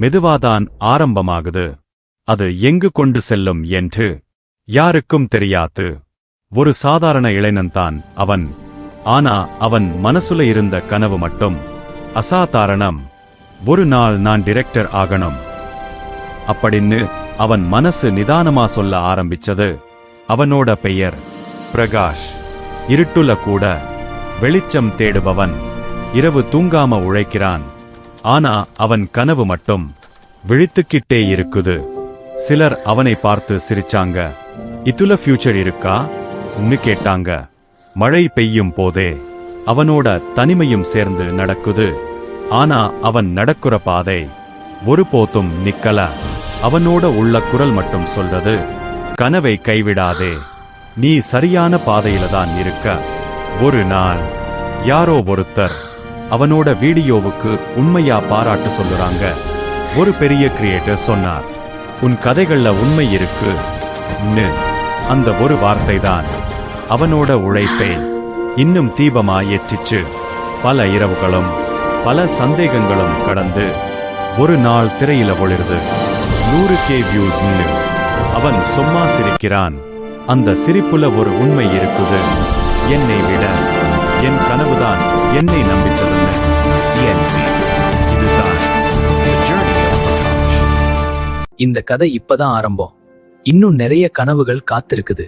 மெதுவாதான் ஆரம்பமாகுது. அது எங்கு கொண்டு செல்லும் என்று யாருக்கும் தெரியாது. ஒரு சாதாரண இளைஞன்தான் அவன். ஆனா அவன் மனசுல இருந்த கனவு மட்டும் அசாதாரணம். ஒரு நாள் நான் டிரெக்டர் ஆகணும். அப்படின்னு அவன் மனசு நிதானமா சொல்ல ஆரம்பிச்சது. அவனோட பெயர் பிரகாஷ். இருட்டுல கூட வெளிச்சம் தேடுபவன். இரவு தூங்காம உழைக்கிறான். ஆனா அவன் கனவு மட்டும் விழித்துக்கிட்டே இருக்குது. சிலர் அவனை பார்த்து சிரிச்சாங்க. இதுல ஃபியூச்சர் இருக்கா? கேட்டாங்க. மழை பெய்யும் போதே அவனோட தனிமையும் சேர்ந்து நடக்குது. ஆனா அவன் நடக்குற பாதை ஒருபோதும் நிக்கல. அவனோட உள்ள குரல் மட்டும் சொல்றது கனவை கைவிடாதே. நீ சரியான பாதையில தான் இருக்க. ஒரு நாள் யாரோ ஒருத்தர் அவனோட வீடியோவுக்கு உண்மையா பாராட்டு சொல்லுறாங்க. ஒரு பெரிய கிரியேட்டர் சொன்னார் உன் கதைகள்ல உண்மை இருக்கு அந்த ஒரு வார்த்தை தான் அவனோட உழைப்பை இன்னும் தீபமா ஏற்றிச்சு. பல இரவுகளும் பல சந்தேகங்களும் கடந்து ஒரு நாள் திரையில ஒளிருது. நூறு கே வியூஸ் அவன் சும்மா சிரிக்கிறான் அந்த சிரிப்புல ஒரு உண்மை இருக்குது. என்னை விட என் கனவுதான் என்னை நம்பிச்சது. இந்த கதை இப்பதான் ஆரம்பம். இன்னும் நிறைய கனவுகள் காத்திருக்குது.